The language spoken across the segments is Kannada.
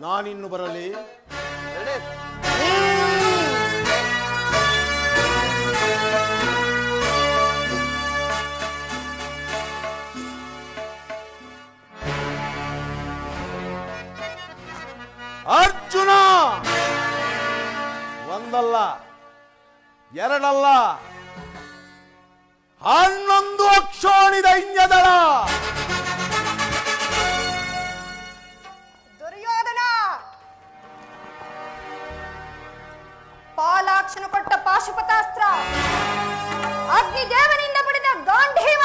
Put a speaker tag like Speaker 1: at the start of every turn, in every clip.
Speaker 1: ನಾನಿನ್ನು ಬರಲಿ. ಅರ್ಜುನ! ಒಂದಲ್ಲ ಎರಡಲ್ಲ ಹನ್ನೊಂದು ಅಕ್ಷೋಣಿ ದೈನ್ಯದಳ!
Speaker 2: ಪಾಲಾಕ್ಷನು ಕೊಟ್ಟ ಪಾಶುಪತಾಸ್ತ್ರ. ಅಗ್ನಿದೇವನಿಂದ ಪಡೆದ ಗಾಂಧೀವ.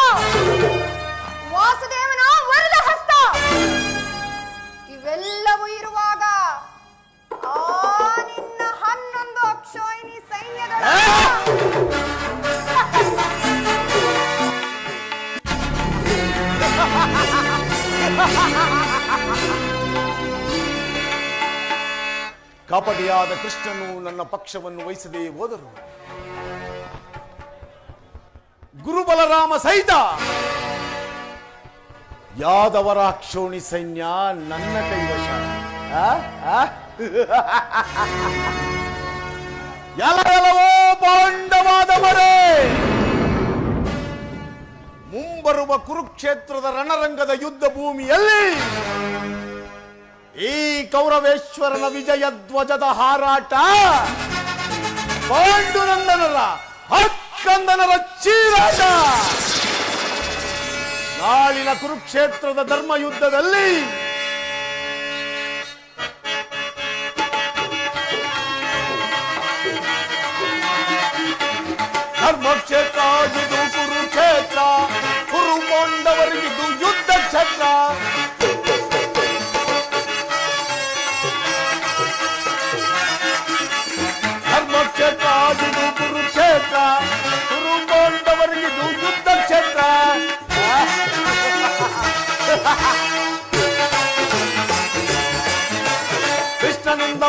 Speaker 2: ವಾಸುದೇವನ ವರದ ಹಸ್ತ. ಇವೆಲ್ಲವೂ ಇರುವಾಗ ಆ ನಿನ್ನ ಹನ್ನೊಂದು ಅಕ್ಷೋಹಿಣಿ ಸೈನ್ಯಗಳ
Speaker 1: ಕಪಟಿಯಾದ ಕೃಷ್ಣನು ನನ್ನ ಪಕ್ಷವನ್ನು ವಹಿಸದೆ ಹೋದರು. ಗುರು ಬಲರಾಮ ಸಹಿತ ಯಾದವರ ಅಕ್ಷೋಣಿ ಸೈನ್ಯ ನನ್ನ ಕೈವಶ? ಎಲ್ಲವೋ ಪಾಂಡವಾದವರೇ! ಮುಂಬರುವ ಕುರುಕ್ಷೇತ್ರದ ರಣರಂಗದ ಯುದ್ಧ ಭೂಮಿಯಲ್ಲಿ ಈ ಕೌರವೇಶ್ವರನ ವಿಜಯ ಧ್ವಜದ ಹಾರಾಟ. ಪಾಂಡುನಂದನರ ಹಕ್ಕಂದನರ ಚೀರಾಟ. ನಾಳಿನ ಕುರುಕ್ಷೇತ್ರದ ಧರ್ಮ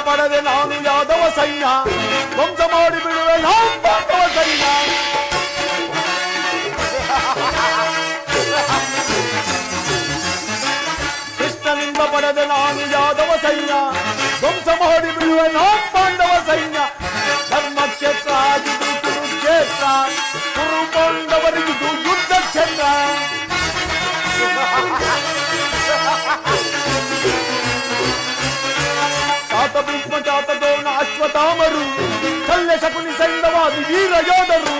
Speaker 1: ಪಡೆದೆ ನಾನು ಯಾದವ ಸೈನ್ಯ ಧ್ವಂಸ ಮಾಡಿ ಬಿಡುವೆ ನಾವು ಪಾಂಡವ ಸೈನ್ಯ ಕೃಷ್ಣನಿಂದ ಪಡೆದೆ ನಾನು ಯಾದವ ಸೈನ್ಯ ಧ್ವಂಸ ಮಾಡಿ ಬಿಡುವೆ ನಾವು ಪಾಂಡವ ಸೈನ್ಯ ಧರ್ಮಕ್ಷೇತ್ರ ಆಗಿದ್ದು ಕುರುಕ್ಷೇತ್ರ ಕುರುಕೊಂಡವರಿಗಿದು ಯುದ್ಧ ಕ್ಷೇತ್ರ ತಾತ ಭೀಷ್ಮ ಜಾತ ದ್ರೋಣ ಅಶ್ವತ್ಥಾಮರು ಶಲ್ಯ ಶಕುನಿ ಸೈನ್ಯವಾದಿ ವೀರ ಯೋಧರು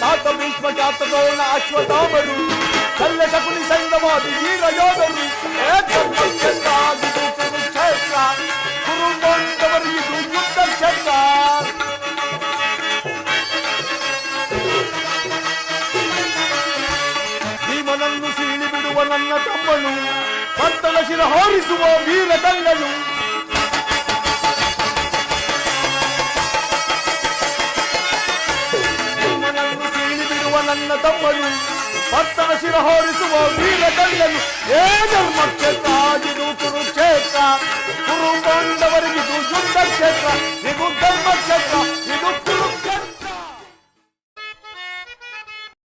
Speaker 1: ತಾತ ಭೀಷ್ಮ ಜಾತ ದ್ರೋಣ ಅಶ್ವತ್ಥಾಮರು ಶಲ್ಯ ಶಕುನಿ ಸೈನ್ಯವಾದಿ ವೀರ ಯೋಧರು ನನ್ನ ತಮ್ಮನು ಭತ್ತದ ಶಿರ ಹಾರಿಸುವ ವೀರ ಕಣ್ಣನು ನನ್ನ ತಮ್ಮನು ಭತ್ತದ ಶಿರ ಹಾರಿಸುವ ವೀರ ಕಣ್ಣನು ಏ ಧರ್ಮಕ್ಕೆ ತಾಜಿದು ಕುರುಕ್ಷೇತ್ರ ಕುರು